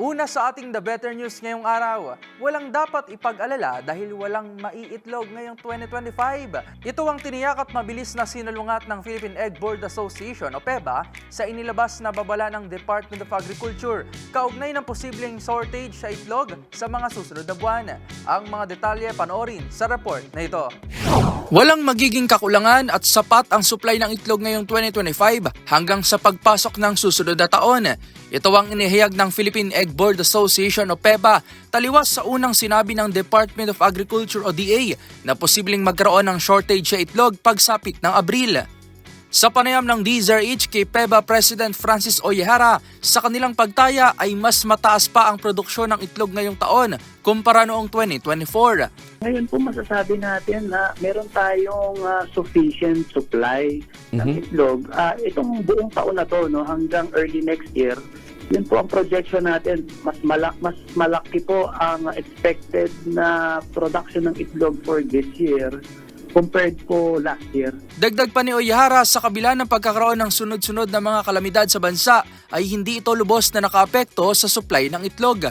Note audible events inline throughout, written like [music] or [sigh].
Una sa ating The Better News ngayong araw, walang dapat ipag-alala dahil walang maiitlog ngayong 2025. Ito ang tiniyak at mabilis na sinulungat ng Philippine Egg Board Association o PEBA sa inilabas na babala ng Department of Agriculture kaugnay ng posibleng shortage sa itlog sa mga susunod na buwan. Ang mga detalye panoorin sa report na ito. Walang magiging kakulangan at sapat ang supply ng itlog ngayong 2025 hanggang sa pagpasok ng susunod na taon. Ito ang inihayag ng Philippine Egg Board Association o PEBA taliwas sa unang sinabi ng Department of Agriculture o DA na posibleng magkaroon ng shortage sa itlog pagsapit ng Abril. Sa panayam ng DZRH kay PEBA President Francis Oyehara, sa kanilang pagtaya ay mas mataas pa ang produksyon ng itlog ngayong taon kumpara noong 2024. Ngayon po masasabi natin na meron tayong ah, sufficient supply ng itlog. Ah, itong buong taon na to no hanggang early next year, yun po ang projection natin. Mas malak mas malaki po ang expected na production ng itlog for this year compared po last year. Dagdag pa ni Oyehara sa kabila ng pagkakaroon ng sunod-sunod na mga kalamidad sa bansa ay hindi ito lubos na nakaapekto sa supply ng itlog.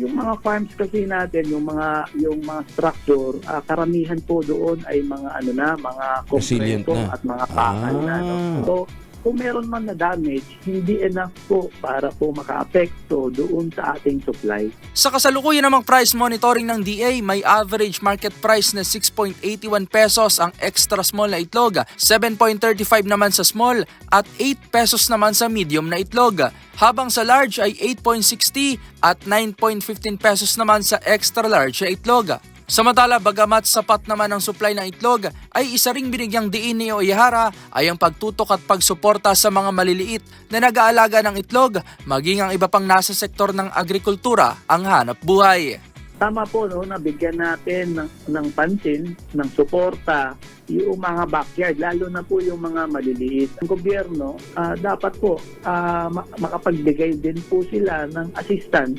Yung mga farms kasi natin, yung mga yung mga structure, ah, karamihan po doon ay mga ano na, mga Resilient konkreto na. at mga pakal na. No? Ah. So, kung meron man na damage, hindi enough po para po makaapekto doon sa ating supply. Sa kasalukuyan namang price monitoring ng DA, may average market price na 6.81 pesos ang extra small na itlog, 7.35 naman sa small at 8 pesos naman sa medium na itlog. Habang sa large ay 8.60 at 9.15 pesos naman sa extra large na itlog. Samantala, bagamat sapat naman ang supply ng itlog, ay isa ring binigyang diin ni Oyehara ay ang pagtutok at pagsuporta sa mga maliliit na nag-aalaga ng itlog, maging ang iba pang nasa sektor ng agrikultura ang hanap buhay. Tama po no, na bigyan natin ng, ng pansin, ng suporta, yung mga backyard, lalo na po yung mga maliliit. Ang gobyerno, ah, dapat po ma- makapagbigay din po sila ng assistance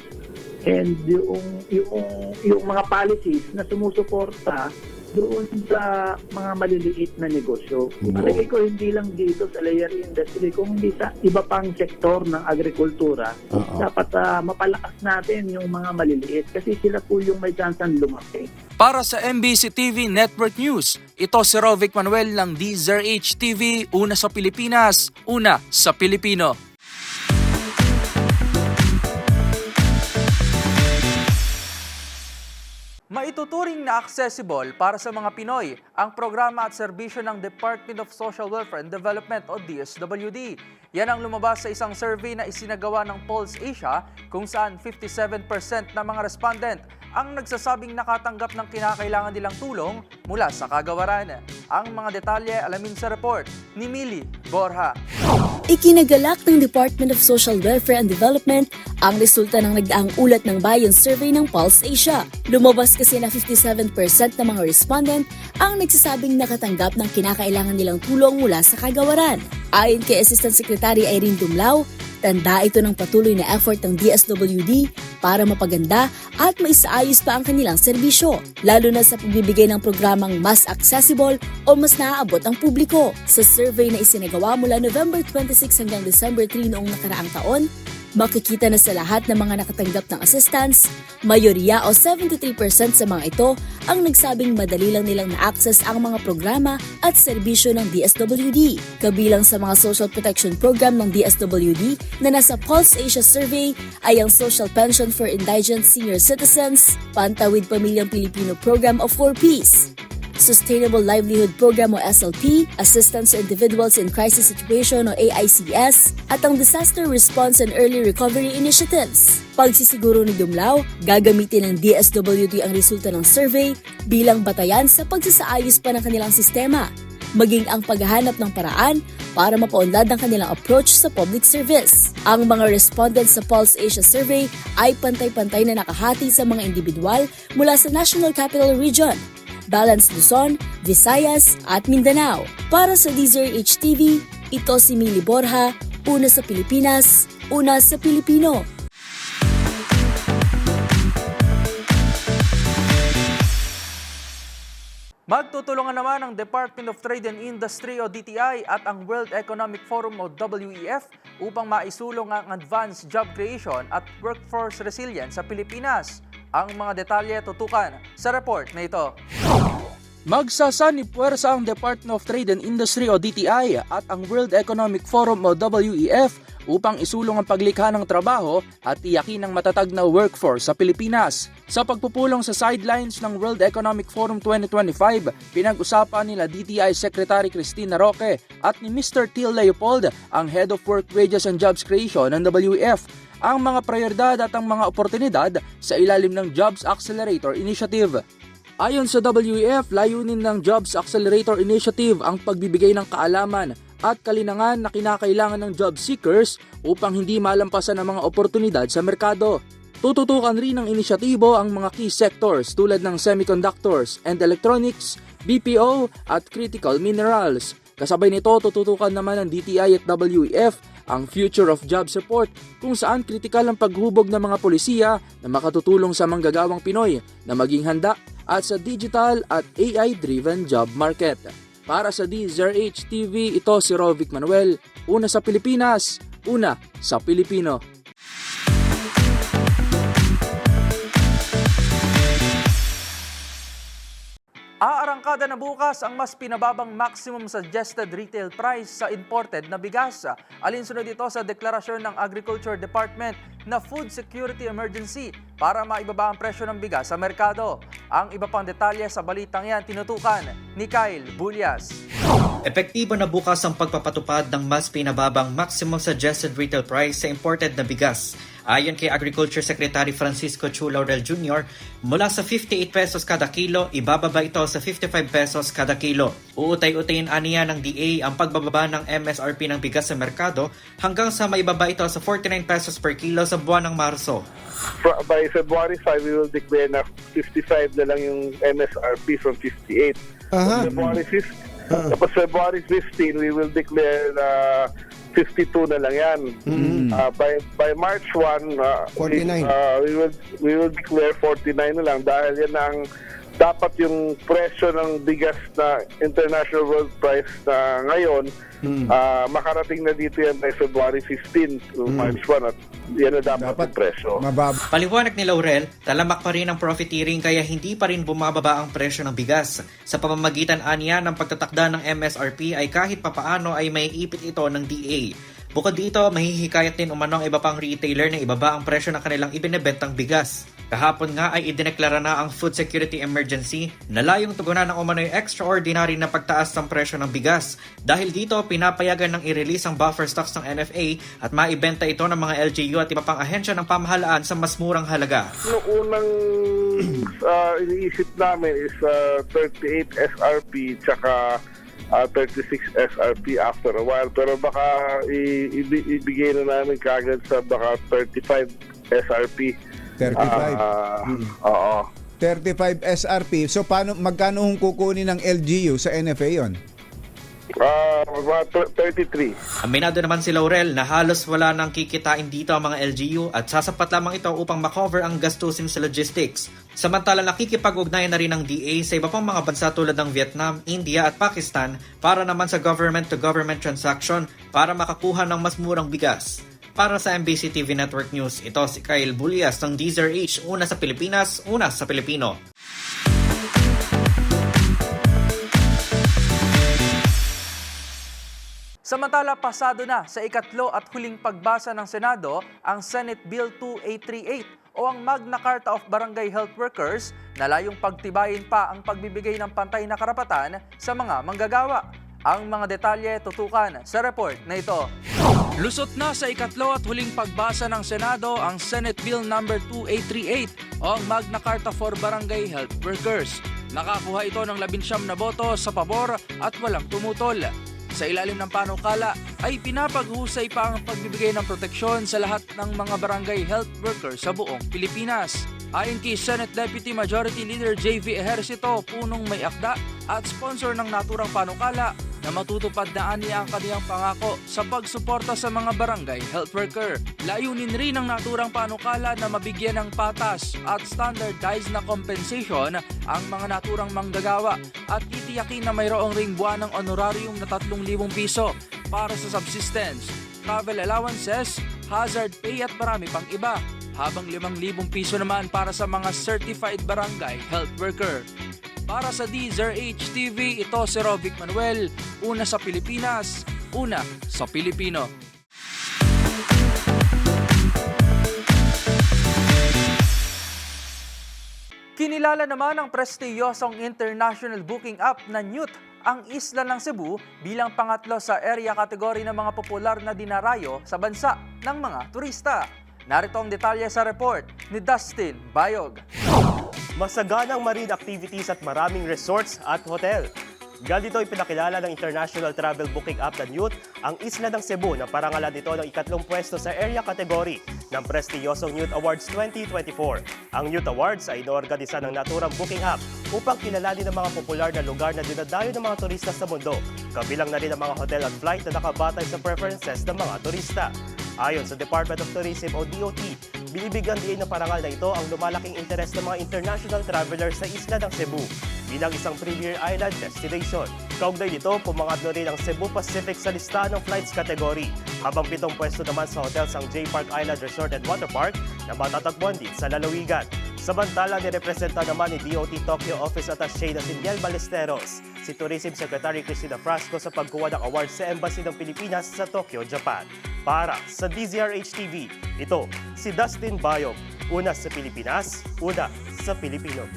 and yung, yung, yung mga policies na sumusuporta doon sa mga maliliit na negosyo. Oo. Palagay ko hindi lang dito sa layer industry, kung hindi sa iba pang sektor ng agrikultura, Oo. dapat ah, mapalakas natin yung mga maliliit kasi sila po yung may chance lumaki. Para sa MBC TV Network News, ito si Rovic Manuel ng DZRH TV, una sa Pilipinas, una sa Pilipino. Maituturing na accessible para sa mga Pinoy ang programa at serbisyo ng Department of Social Welfare and Development o DSWD. Yan ang lumabas sa isang survey na isinagawa ng Pulse Asia kung saan 57% ng mga respondent ang nagsasabing nakatanggap ng kinakailangan nilang tulong mula sa kagawaran. Ang mga detalye alamin sa report ni Mili Borja. Ikinagalak ng Department of Social Welfare and Development ang resulta ng nagdaang ulat ng Bayan Survey ng Pulse Asia. Lumabas kasi na 57% ng mga respondent ang nagsasabing nakatanggap ng kinakailangan nilang tulong mula sa kagawaran. Ayon kay Assistant Secretary Irene Dumlao, tanda ito ng patuloy na effort ng DSWD para mapaganda at maisaayos pa ang kanilang serbisyo, lalo na sa pagbibigay ng programang mas accessible o mas naaabot ang publiko. Sa survey na isinagawa mula November 26 hanggang December 3 noong nakaraang taon, Makikita na sa lahat ng mga nakatanggap ng assistance, mayoriya o 73% sa mga ito ang nagsabing madali lang nilang na-access ang mga programa at serbisyo ng DSWD. Kabilang sa mga social protection program ng DSWD na nasa Pulse Asia Survey ay ang Social Pension for Indigent Senior Citizens, Pantawid Pamilyang Pilipino Program of 4Ps, Sustainable Livelihood Program o SLP, Assistance to Individuals in Crisis Situation o AICS, at ang Disaster Response and Early Recovery Initiatives. Pagsisiguro ni Dumlao, gagamitin ng DSWD ang resulta ng survey bilang batayan sa pagsasaayos pa ng kanilang sistema, maging ang paghahanap ng paraan para mapaunlad ang kanilang approach sa public service. Ang mga respondents sa Pulse Asia Survey ay pantay-pantay na nakahati sa mga individual mula sa National Capital Region, Balance Luzon, Visayas at Mindanao. Para sa DZRH TV, ito si Mili Borja, una sa Pilipinas, una sa Pilipino. Magtutulungan naman ang Department of Trade and Industry o DTI at ang World Economic Forum o WEF upang maisulong ang advanced job creation at workforce resilience sa Pilipinas. Ang mga detalye tutukan sa report na ito. Magsasanib puwersa ang Department of Trade and Industry o DTI at ang World Economic Forum o WEF upang isulong ang paglikha ng trabaho at tiyakin ang matatag na workforce sa Pilipinas. Sa pagpupulong sa sidelines ng World Economic Forum 2025, pinag-usapan nila DTI Secretary Cristina Roque at ni Mr. Till Leopold, ang Head of Work Wages and Jobs Creation ng WEF, ang mga prioridad at ang mga oportunidad sa ilalim ng Jobs Accelerator Initiative. Ayon sa WEF, layunin ng Jobs Accelerator Initiative ang pagbibigay ng kaalaman at kalinangan na kinakailangan ng job seekers upang hindi malampasan ang mga oportunidad sa merkado. Tututukan rin ng inisyatibo ang mga key sectors tulad ng semiconductors and electronics, BPO at critical minerals. Kasabay nito, tututukan naman ng DTI at WEF ang Future of Job Support kung saan kritikal ang paghubog ng mga polisiya na makatutulong sa manggagawang Pinoy na maging handa at sa digital at AI-driven job market. Para sa DZRH TV, ito si Rovic Manuel, una sa Pilipinas, una sa Pilipino. Aarangkada na bukas ang mas pinababang maximum suggested retail price sa imported na bigas. Alinsunod ito sa deklarasyon ng Agriculture Department na food security emergency para maibaba ang presyo ng bigas sa merkado. Ang iba pang detalye sa balitang yan tinutukan ni Kyle Bulyas. Epektibo na bukas ang pagpapatupad ng mas pinababang maximum suggested retail price sa imported na bigas. Ayon kay Agriculture Secretary Francisco Chu Laurel Jr., mula sa 58 pesos kada kilo, ibababa ito sa 55 pesos kada kilo. Uutay-utayin aniya ng DA ang pagbababa ng MSRP ng bigas sa merkado hanggang sa maibaba ito sa 49 pesos per kilo sa buwan ng Marso. By February 5, we will declare na 55 na lang yung MSRP from 58. Aha. February 5, tapos February 15, we will declare na 52 na lang yan. Uh, by by March 1, uh, we, 49. uh, we will we will declare 49 na lang dahil yan ang dapat yung presyo ng bigas na international world price na ngayon ah, makarating na dito yan by February 15 to March 1 at yan na dapat, Dapat yung presyo. Mababa. Paliwanag ni Laurel, talamak pa rin ang profiteering kaya hindi pa rin bumababa ang presyo ng bigas. Sa pamamagitan aniya ng pagtatakda ng MSRP ay kahit papaano ay may ipit ito ng DA. Bukod dito, mahihikayat din umano ang iba pang retailer na ibaba ang presyo ng kanilang ibinebentang bigas. Kahapon nga ay idineklara na ang food security emergency na layong tugunan ng umano'y extraordinary na pagtaas ng presyo ng bigas. Dahil dito, pinapayagan ng i-release ang buffer stocks ng NFA at maibenta ito ng mga LGU at iba pang ahensya ng pamahalaan sa mas murang halaga. Noong unang uh, [clears throat] iniisip namin is uh, 38 SRP tsaka uh, 36 SRP after a while. Pero baka ibigay na namin kagad sa baka 35 SRP. 35. Ah, Oo. 35 SRP. So paano magkano hong kukunin ng LGU sa NFA yon? Ah, tw- 33. Aminado naman si Laurel na halos wala nang kikitain dito ang mga LGU at sasapat lamang ito upang makover ang gastusin sa logistics. Samantala nakikipag-ugnayan na rin ang DA sa iba pang mga bansa tulad ng Vietnam, India at Pakistan para naman sa government-to-government transaction para makakuha ng mas murang bigas. Para sa MBC TV Network News, ito si Kyle Bulias ng Deezer H, una sa Pilipinas, una sa Pilipino. Samantala, pasado na sa ikatlo at huling pagbasa ng Senado ang Senate Bill 2838 o ang Magna Carta of Barangay Health Workers na layong pagtibayin pa ang pagbibigay ng pantay na karapatan sa mga manggagawa. Ang mga detalye tutukan sa report na ito. Lusot na sa ikatlo at huling pagbasa ng Senado ang Senate Bill number 2838 o ang Magna Carta for Barangay Health Workers. Nakakuha ito ng labinsyam na boto sa pabor at walang tumutol. Sa ilalim ng panukala ay pinapaghusay pa ang pagbibigay ng proteksyon sa lahat ng mga barangay health workers sa buong Pilipinas. Ayon kay Senate Deputy Majority Leader JV Ejercito, punong may akda at sponsor ng naturang panukala na matutupad na niya ang kaniyang pangako sa pagsuporta sa mga barangay health worker. Layunin rin ng naturang panukala na mabigyan ng patas at standardized na compensation ang mga naturang manggagawa at titiyakin na mayroong ring buwan ng honorarium na 3,000 piso para sa subsistence, travel allowances, hazard pay at marami pang iba habang 5,000 piso naman para sa mga certified barangay health worker. Para sa Deezer HTV, ito si Rovic Manuel, una sa Pilipinas, una sa Pilipino. Kinilala naman ng prestiyosong international booking app na Newt ang isla ng Cebu bilang pangatlo sa area category ng mga popular na dinarayo sa bansa ng mga turista. Narito ang detalye sa report ni Dustin Bayog. Masaganang marine activities at maraming resorts at hotel. Ganito ipinakilala ng international travel booking app na Newt ang isla ng Cebu na parangalan nito ng ikatlong pwesto sa area category ng prestiyosong Newt Awards 2024. Ang Newt Awards ay inoorganisa ng naturang booking app upang kilalanin ang mga popular na lugar na dinadayo ng mga turista sa mundo. Kabilang na rin ang mga hotel at flight na nakabatay sa preferences ng mga turista. Ayon sa Department of Tourism o DOT, binibigyan din ng parangal na ito ang lumalaking interes ng mga international travelers sa isla ng Cebu bilang isang premier island destination. Kaugnay nito, pumangatlo rin ang Cebu Pacific sa listahan ng flights category, habang pitong pwesto naman sa hotels ang J Park Island Resort and Water Park na matatagpuan din sa lalawigan. Samantala, nirepresenta naman ni DOT Tokyo Office Attaché na si Miel Ballesteros, si Tourism Secretary Cristina Frasco sa pagkuha ng award sa Embassy ng Pilipinas sa Tokyo, Japan. Para sa DZRH TV, ito si Dustin Bayog, una sa Pilipinas, una sa Pilipino.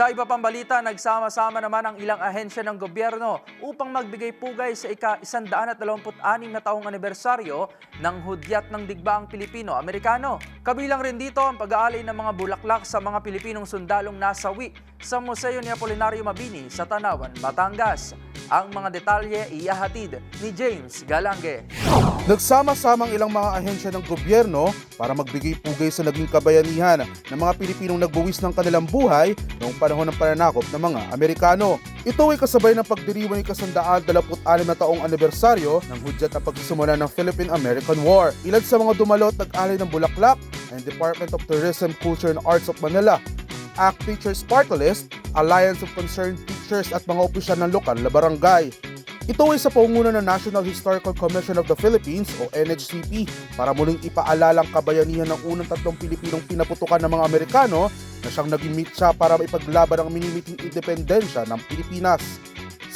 Sa iba pang balita, nagsama-sama naman ang ilang ahensya ng gobyerno upang magbigay pugay sa ika-126 na taong anibersaryo ng hudyat ng digbaang Pilipino-Amerikano. Kabilang rin dito ang pag-aalay ng mga bulaklak sa mga Pilipinong sundalong nasawi sa Museo ni Apolinario Mabini sa Tanawan, Batangas. Ang mga detalye iyahatid ni James Galange. Nagsama-samang ilang mga ahensya ng gobyerno para magbigay pugay sa naging kabayanihan ng mga Pilipinong nagbuwis ng kanilang buhay noong panahon ng pananakop ng mga Amerikano. Ito ay kasabay ng pagdiriwang ng kasandaan 26 na taong anibersaryo ng hudyat na pagsisimula ng Philippine-American War. Ilan sa mga dumalot nag-alay ng bulaklak ang Department of Tourism, Culture and Arts of Manila, ACT Teachers Party List, Alliance of Concerned Teachers at mga opisyal ng lokal na barangay. Ito ay sa pangunguna ng National Historical Commission of the Philippines o NHCP para muling ipaalala ang kabayanihan ng unang tatlong Pilipinong pinaputukan ng mga Amerikano na siyang naging mitsa para maipaglaban ang minimiting independensya ng Pilipinas.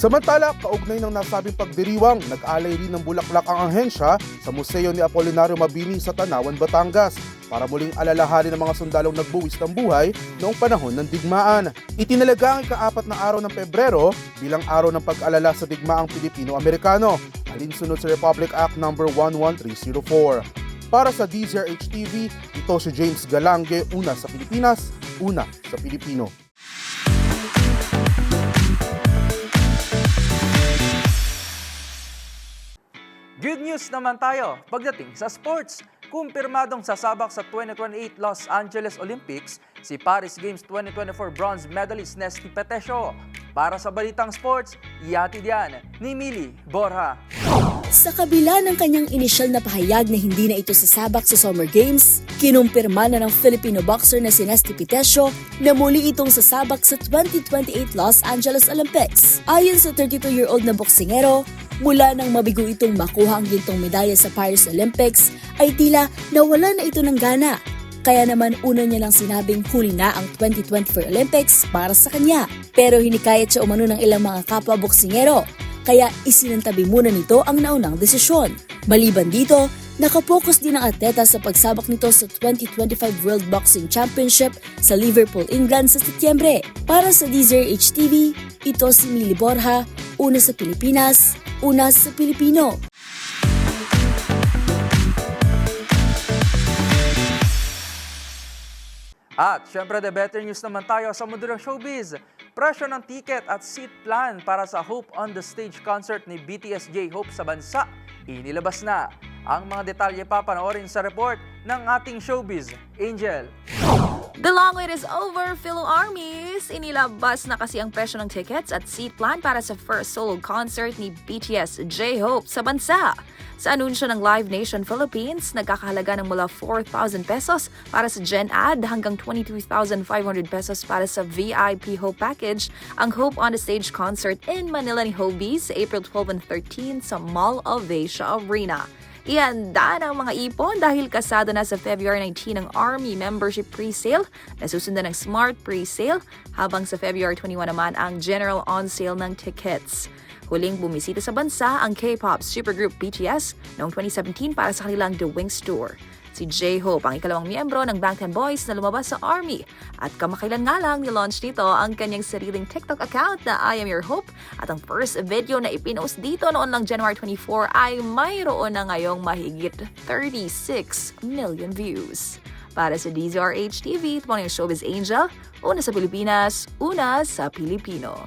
Samantala, kaugnay ng nasabing pagdiriwang, nag-alay rin ng bulaklak ang ahensya sa Museo ni Apolinario Mabini sa Tanawan, Batangas para muling alalahanin ng mga sundalong nagbuwis ng buhay noong panahon ng digmaan. Itinalaga ang ikaapat na araw ng Pebrero bilang araw ng pag-alala sa digmaang Pilipino-Amerikano, alinsunod sa Republic Act No. 11304. Para sa DZRH TV, ito si James Galange, una sa Pilipinas, una sa Pilipino. Good news naman tayo pagdating sa sports. Kumpirmadong sasabak sa 2028 Los Angeles Olympics si Paris Games 2024 bronze medalist Nesty Petesio. Para sa Balitang Sports, ihatid yan ni Mili Borja. Sa kabila ng kanyang inisyal na pahayag na hindi na ito sasabak sa Summer Games, kinumpirma na ng Filipino boxer na si Nesty Pitesio na muli itong sasabak sa 2028 Los Angeles Olympics. Ayon sa 32-year-old na boksingero, mula nang mabigo itong makuha ang gintong medalya sa Paris Olympics, ay tila nawala na ito ng gana. Kaya naman una niya lang sinabing huli na ang 2024 Olympics para sa kanya. Pero hinikayat siya umano ng ilang mga kapwa boksingero kaya isinantabi muna nito ang naunang desisyon. Maliban dito, nakapokus din ang atleta sa pagsabak nito sa 2025 World Boxing Championship sa Liverpool, England sa Setyembre. Para sa DZRH TV, ito si Mili Borja, una sa Pilipinas, una sa Pilipino. At syempre the better news naman tayo sa mundo ng showbiz. Presyo ng ticket at seat plan para sa Hope on the Stage concert ni BTS J-Hope sa bansa. Inilabas na. Ang mga detalye pa panoorin sa report ng ating showbiz. Angel. The long wait is over, fellow armies! Inilabas na kasi ang presyo ng tickets at seat plan para sa first solo concert ni BTS J-Hope sa bansa. Sa anunsyo ng Live Nation Philippines, nagkakahalaga ng mula 4,000 pesos para sa Gen Ad hanggang 22,500 pesos para sa VIP Hope Package ang Hope on the Stage concert in Manila ni Hobies April 12 and 13 sa Mall of Asia Arena. Ihanda ng mga ipon dahil kasado na sa February 19 ang Army membership pre-sale na susundan ng Smart pre-sale habang sa February 21 naman ang general on-sale ng tickets. Huling bumisita sa bansa ang K-pop supergroup BTS noong 2017 para sa kanilang The Wings Tour. Si J-Hope ang ikalawang miyembro ng Bangtan Boys na lumabas sa Army at kamakailan nga lang nilaunch nito ang kanyang sariling TikTok account na I Am Your Hope at ang first video na ipinost dito noon lang January 24 ay mayroon na ngayong mahigit 36 million views. Para sa DZRH TV, ito ang Showbiz Angel, una sa Pilipinas, una sa Pilipino.